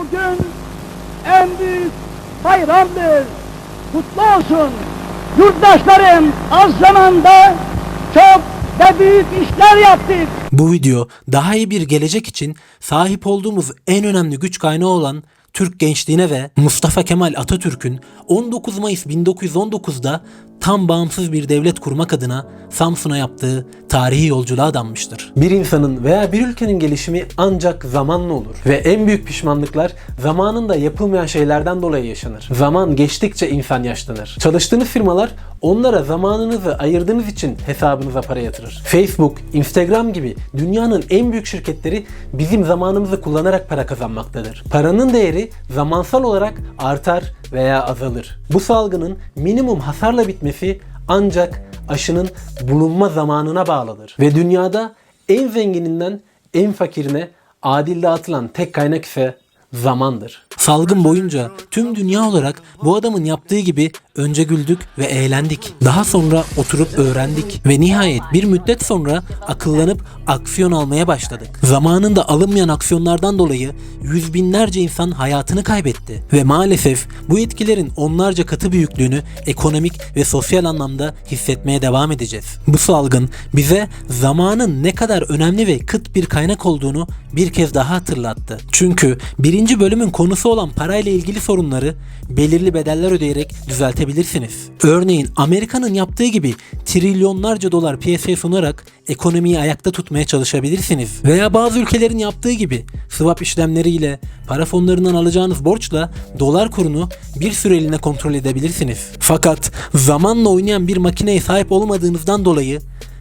bugün en büyük bayramdır. Kutlu olsun. Yurttaşlarım az zamanda çok ve büyük işler yaptık. Bu video daha iyi bir gelecek için sahip olduğumuz en önemli güç kaynağı olan Türk gençliğine ve Mustafa Kemal Atatürk'ün 19 Mayıs 1919'da tam bağımsız bir devlet kurmak adına Samsun'a yaptığı tarihi yolculuğa adanmıştır. Bir insanın veya bir ülkenin gelişimi ancak zamanla olur ve en büyük pişmanlıklar zamanında yapılmayan şeylerden dolayı yaşanır. Zaman geçtikçe insan yaşlanır. Çalıştığınız firmalar onlara zamanınızı ayırdığınız için hesabınıza para yatırır. Facebook, Instagram gibi dünyanın en büyük şirketleri bizim zamanımızı kullanarak para kazanmaktadır. Paranın değeri zamansal olarak artar veya azalır. Bu salgının minimum hasarla bitmesi ancak aşının bulunma zamanına bağlıdır. Ve dünyada en zengininden en fakirine adil dağıtılan tek kaynak ise zamandır. Salgın boyunca tüm dünya olarak bu adamın yaptığı gibi önce güldük ve eğlendik. Daha sonra oturup öğrendik ve nihayet bir müddet sonra akıllanıp aksiyon almaya başladık. Zamanında alınmayan aksiyonlardan dolayı yüz binlerce insan hayatını kaybetti ve maalesef bu etkilerin onlarca katı büyüklüğünü ekonomik ve sosyal anlamda hissetmeye devam edeceğiz. Bu salgın bize zamanın ne kadar önemli ve kıt bir kaynak olduğunu bir kez daha hatırlattı. Çünkü birinci bölümün konusu olan parayla ilgili sorunları belirli bedeller ödeyerek düzeltebilirsiniz. Örneğin Amerika'nın yaptığı gibi trilyonlarca dolar piyasaya sunarak ekonomiyi ayakta tutmaya çalışabilirsiniz. Veya bazı ülkelerin yaptığı gibi swap işlemleriyle para fonlarından alacağınız borçla dolar kurunu bir süreliğine kontrol edebilirsiniz. Fakat zamanla oynayan bir makineye sahip olmadığınızdan dolayı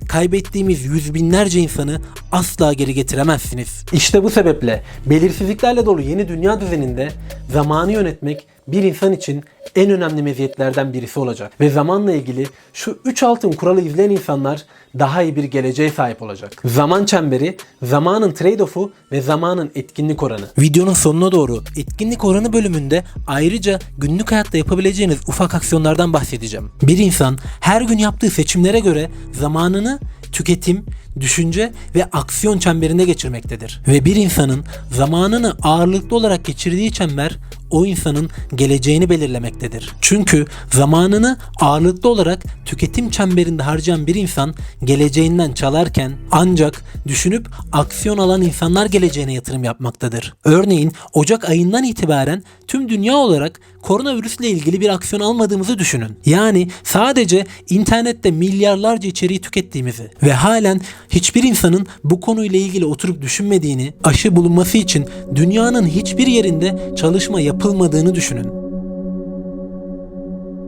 kaybettiğimiz yüz binlerce insanı asla geri getiremezsiniz. İşte bu sebeple belirsizliklerle dolu yeni dünya düzeninde zamanı yönetmek bir insan için en önemli meziyetlerden birisi olacak. Ve zamanla ilgili şu üç altın kuralı izleyen insanlar daha iyi bir geleceğe sahip olacak. Zaman çemberi, zamanın trade-off'u ve zamanın etkinlik oranı. Videonun sonuna doğru etkinlik oranı bölümünde ayrıca günlük hayatta yapabileceğiniz ufak aksiyonlardan bahsedeceğim. Bir insan her gün yaptığı seçimlere göre zamanını tüketim, düşünce ve aksiyon çemberinde geçirmektedir. Ve bir insanın zamanını ağırlıklı olarak geçirdiği çember o insanın geleceğini belirlemektedir. Çünkü zamanını ağırlıklı olarak tüketim çemberinde harcayan bir insan geleceğinden çalarken ancak düşünüp aksiyon alan insanlar geleceğine yatırım yapmaktadır. Örneğin Ocak ayından itibaren tüm dünya olarak koronavirüsle ilgili bir aksiyon almadığımızı düşünün. Yani sadece internette milyarlarca içeriği tükettiğimizi ve halen hiçbir insanın bu konuyla ilgili oturup düşünmediğini, aşı bulunması için dünyanın hiçbir yerinde çalışma yapılmadığını düşünün.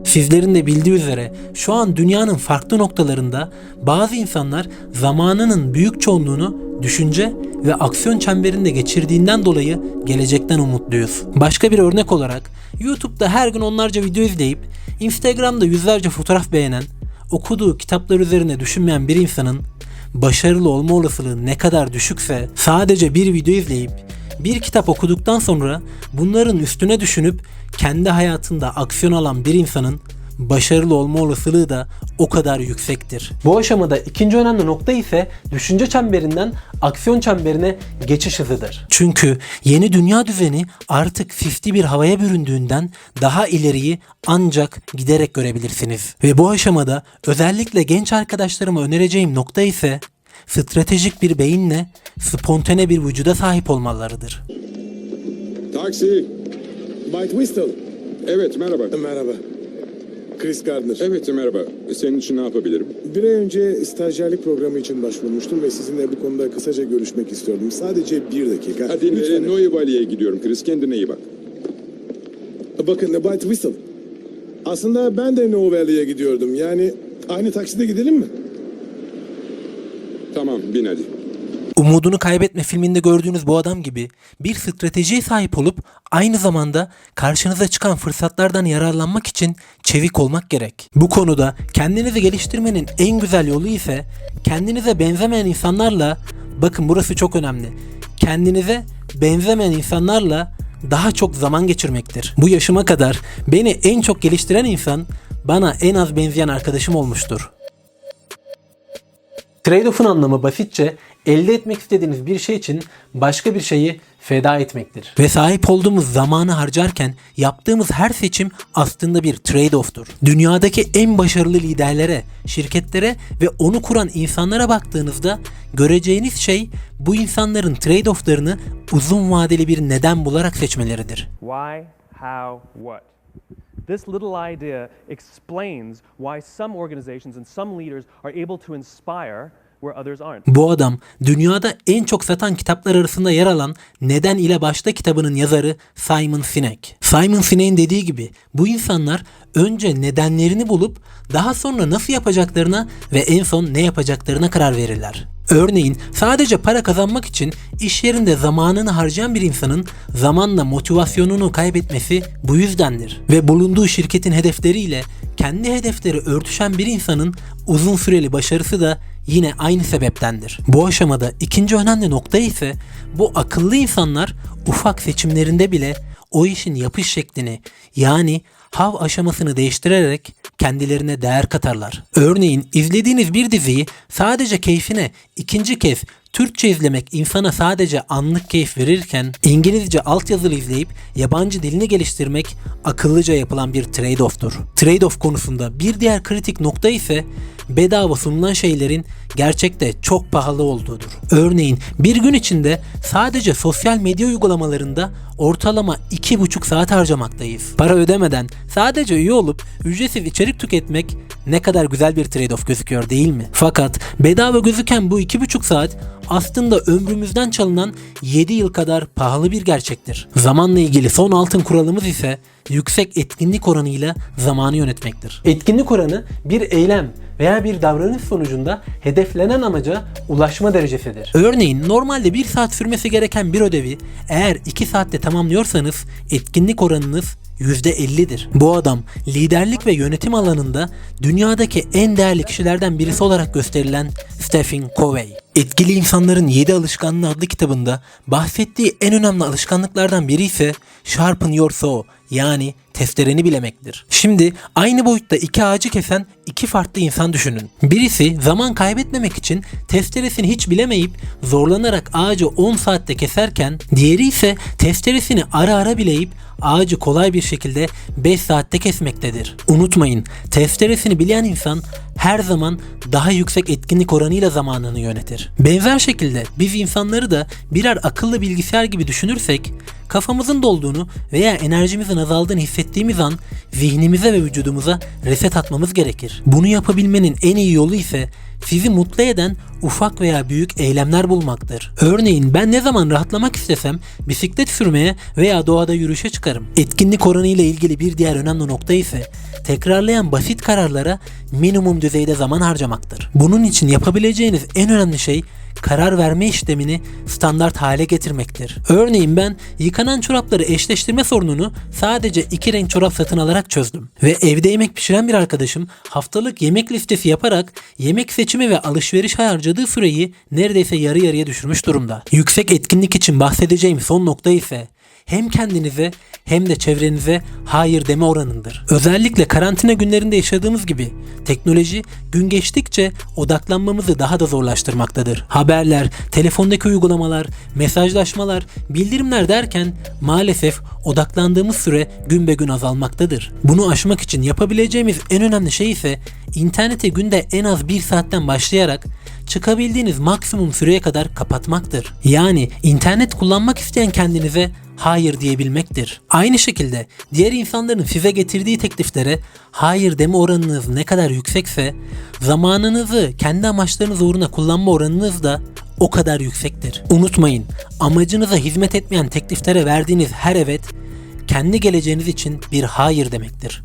Sizlerin de bildiği üzere şu an dünyanın farklı noktalarında bazı insanlar zamanının büyük çoğunluğunu düşünce ve aksiyon çemberinde geçirdiğinden dolayı gelecekten umutluyuz. Başka bir örnek olarak YouTube'da her gün onlarca video izleyip Instagram'da yüzlerce fotoğraf beğenen, okuduğu kitaplar üzerine düşünmeyen bir insanın başarılı olma olasılığı ne kadar düşükse sadece bir video izleyip bir kitap okuduktan sonra bunların üstüne düşünüp kendi hayatında aksiyon alan bir insanın başarılı olma olasılığı da o kadar yüksektir. Bu aşamada ikinci önemli nokta ise düşünce çemberinden aksiyon çemberine geçiş hızıdır. Çünkü yeni dünya düzeni artık sisli bir havaya büründüğünden daha ileriyi ancak giderek görebilirsiniz. Ve bu aşamada özellikle genç arkadaşlarıma önereceğim nokta ise stratejik bir beyinle spontane bir vücuda sahip olmalarıdır. Taksi. Bay Twistle. Evet merhaba. Merhaba. Chris Gardner. Evet merhaba. Senin için ne yapabilirim? Bir ay önce stajyerlik programı için başvurmuştum ve sizinle bu konuda kısaca görüşmek istiyordum. Sadece bir dakika. Hadi e, Noy Valley'e gidiyorum Chris. Kendine iyi bak. Bakın Bay Twistle. Aslında ben de No Valley'e gidiyordum. Yani aynı takside gidelim mi? Tamam bin hadi. Umudunu kaybetme filminde gördüğünüz bu adam gibi bir stratejiye sahip olup aynı zamanda karşınıza çıkan fırsatlardan yararlanmak için çevik olmak gerek. Bu konuda kendinizi geliştirmenin en güzel yolu ise kendinize benzemeyen insanlarla bakın burası çok önemli. Kendinize benzemeyen insanlarla daha çok zaman geçirmektir. Bu yaşıma kadar beni en çok geliştiren insan bana en az benzeyen arkadaşım olmuştur. Trade-off'un anlamı basitçe elde etmek istediğiniz bir şey için başka bir şeyi feda etmektir. Ve sahip olduğumuz zamanı harcarken yaptığımız her seçim aslında bir trade-off'tur. Dünyadaki en başarılı liderlere, şirketlere ve onu kuran insanlara baktığınızda göreceğiniz şey bu insanların trade-off'larını uzun vadeli bir neden bularak seçmeleridir. Why, how, what? This little idea explains why some organizations and some leaders are able to inspire. Bu adam dünyada en çok satan kitaplar arasında yer alan Neden ile Başta kitabının yazarı Simon Sinek. Simon Sinek'in dediği gibi bu insanlar önce nedenlerini bulup daha sonra nasıl yapacaklarına ve en son ne yapacaklarına karar verirler. Örneğin sadece para kazanmak için iş yerinde zamanını harcayan bir insanın zamanla motivasyonunu kaybetmesi bu yüzdendir. Ve bulunduğu şirketin hedefleriyle kendi hedefleri örtüşen bir insanın uzun süreli başarısı da yine aynı sebeptendir. Bu aşamada ikinci önemli nokta ise bu akıllı insanlar ufak seçimlerinde bile o işin yapış şeklini yani hav aşamasını değiştirerek kendilerine değer katarlar. Örneğin izlediğiniz bir diziyi sadece keyfine ikinci kez Türkçe izlemek insana sadece anlık keyif verirken İngilizce altyazılı izleyip yabancı dilini geliştirmek akıllıca yapılan bir trade-off'tur. Trade-off konusunda bir diğer kritik nokta ise bedava sunulan şeylerin gerçekte çok pahalı olduğudur. Örneğin bir gün içinde sadece sosyal medya uygulamalarında ortalama 2,5 saat harcamaktayız. Para ödemeden sadece üye olup ücretsiz içerik tüketmek ne kadar güzel bir trade-off gözüküyor değil mi? Fakat bedava gözüken bu 2,5 saat aslında ömrümüzden çalınan 7 yıl kadar pahalı bir gerçektir. Zamanla ilgili son altın kuralımız ise yüksek etkinlik oranıyla zamanı yönetmektir. Etkinlik oranı bir eylem veya bir davranış sonucunda hedeflenen amaca ulaşma derecesidir. Örneğin normalde 1 saat sürmesi gereken bir ödevi eğer 2 saatte tamamlıyorsanız etkinlik oranınız %50'dir. Bu adam liderlik ve yönetim alanında dünyadaki en değerli kişilerden birisi olarak gösterilen Stephen Covey. Etkili İnsanların 7 Alışkanlığı adlı kitabında bahsettiği en önemli alışkanlıklardan biri ise Sharpen Your Saw yani testereni bilemektir. Şimdi aynı boyutta iki ağacı kesen iki farklı insan düşünün. Birisi zaman kaybetmemek için testeresini hiç bilemeyip zorlanarak ağacı 10 saatte keserken diğeri ise testeresini ara ara bileyip ağacı kolay bir şekilde 5 saatte kesmektedir. Unutmayın, testeresini bilen insan her zaman daha yüksek etkinlik oranıyla zamanını yönetir. Benzer şekilde biz insanları da birer akıllı bilgisayar gibi düşünürsek kafamızın dolduğunu veya enerjimizin azaldığını hissettiğimiz an zihnimize ve vücudumuza reset atmamız gerekir. Bunu yapabilmenin en iyi yolu ise sizi mutlu eden ufak veya büyük eylemler bulmaktır. Örneğin ben ne zaman rahatlamak istesem bisiklet sürmeye veya doğada yürüyüşe çıkarım. Etkinlik oranı ile ilgili bir diğer önemli nokta ise tekrarlayan basit kararlara minimum düzeyde zaman harcamaktır. Bunun için yapabileceğiniz en önemli şey karar verme işlemini standart hale getirmektir. Örneğin ben yıkanan çorapları eşleştirme sorununu sadece iki renk çorap satın alarak çözdüm. Ve evde yemek pişiren bir arkadaşım haftalık yemek listesi yaparak yemek seçimi ve alışveriş harcadığı süreyi neredeyse yarı yarıya düşürmüş durumda. Yüksek etkinlik için bahsedeceğim son nokta ise hem kendinize hem de çevrenize hayır deme oranındır. Özellikle karantina günlerinde yaşadığımız gibi teknoloji gün geçtikçe odaklanmamızı daha da zorlaştırmaktadır. Haberler, telefondaki uygulamalar, mesajlaşmalar, bildirimler derken maalesef odaklandığımız süre gün be gün azalmaktadır. Bunu aşmak için yapabileceğimiz en önemli şey ise internete günde en az bir saatten başlayarak çıkabildiğiniz maksimum süreye kadar kapatmaktır. Yani internet kullanmak isteyen kendinize hayır diyebilmektir. Aynı şekilde diğer insanların size getirdiği tekliflere hayır deme oranınız ne kadar yüksekse zamanınızı kendi amaçlarınız uğruna kullanma oranınız da o kadar yüksektir. Unutmayın amacınıza hizmet etmeyen tekliflere verdiğiniz her evet kendi geleceğiniz için bir hayır demektir.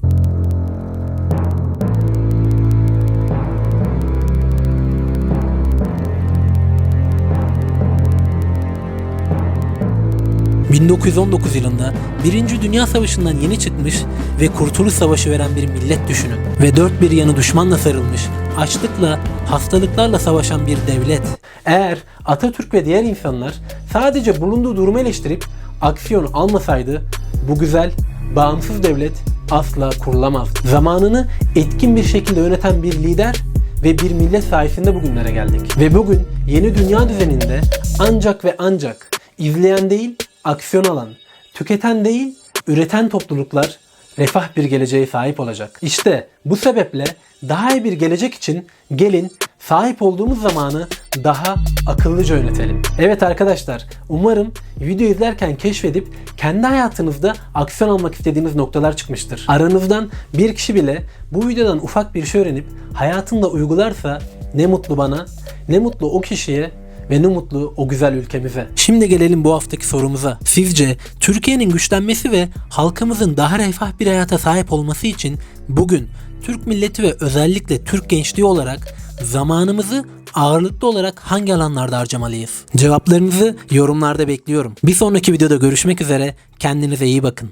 ...1919 yılında Birinci Dünya Savaşı'ndan yeni çıkmış ve Kurtuluş Savaşı veren bir millet düşünün. Ve dört bir yanı düşmanla sarılmış, açlıkla, hastalıklarla savaşan bir devlet. Eğer Atatürk ve diğer insanlar sadece bulunduğu durumu eleştirip aksiyon almasaydı bu güzel, bağımsız devlet asla kurulamazdı. Zamanını etkin bir şekilde yöneten bir lider ve bir millet sayesinde bugünlere geldik. Ve bugün yeni dünya düzeninde ancak ve ancak izleyen değil aksiyon alan, tüketen değil, üreten topluluklar refah bir geleceğe sahip olacak. İşte bu sebeple daha iyi bir gelecek için gelin sahip olduğumuz zamanı daha akıllıca yönetelim. Evet arkadaşlar, umarım video izlerken keşfedip kendi hayatınızda aksiyon almak istediğiniz noktalar çıkmıştır. Aranızdan bir kişi bile bu videodan ufak bir şey öğrenip hayatında uygularsa ne mutlu bana, ne mutlu o kişiye ve ne mutlu o güzel ülkemize. Şimdi gelelim bu haftaki sorumuza. Sizce Türkiye'nin güçlenmesi ve halkımızın daha refah bir hayata sahip olması için bugün Türk milleti ve özellikle Türk gençliği olarak zamanımızı ağırlıklı olarak hangi alanlarda harcamalıyız? Cevaplarınızı yorumlarda bekliyorum. Bir sonraki videoda görüşmek üzere. Kendinize iyi bakın.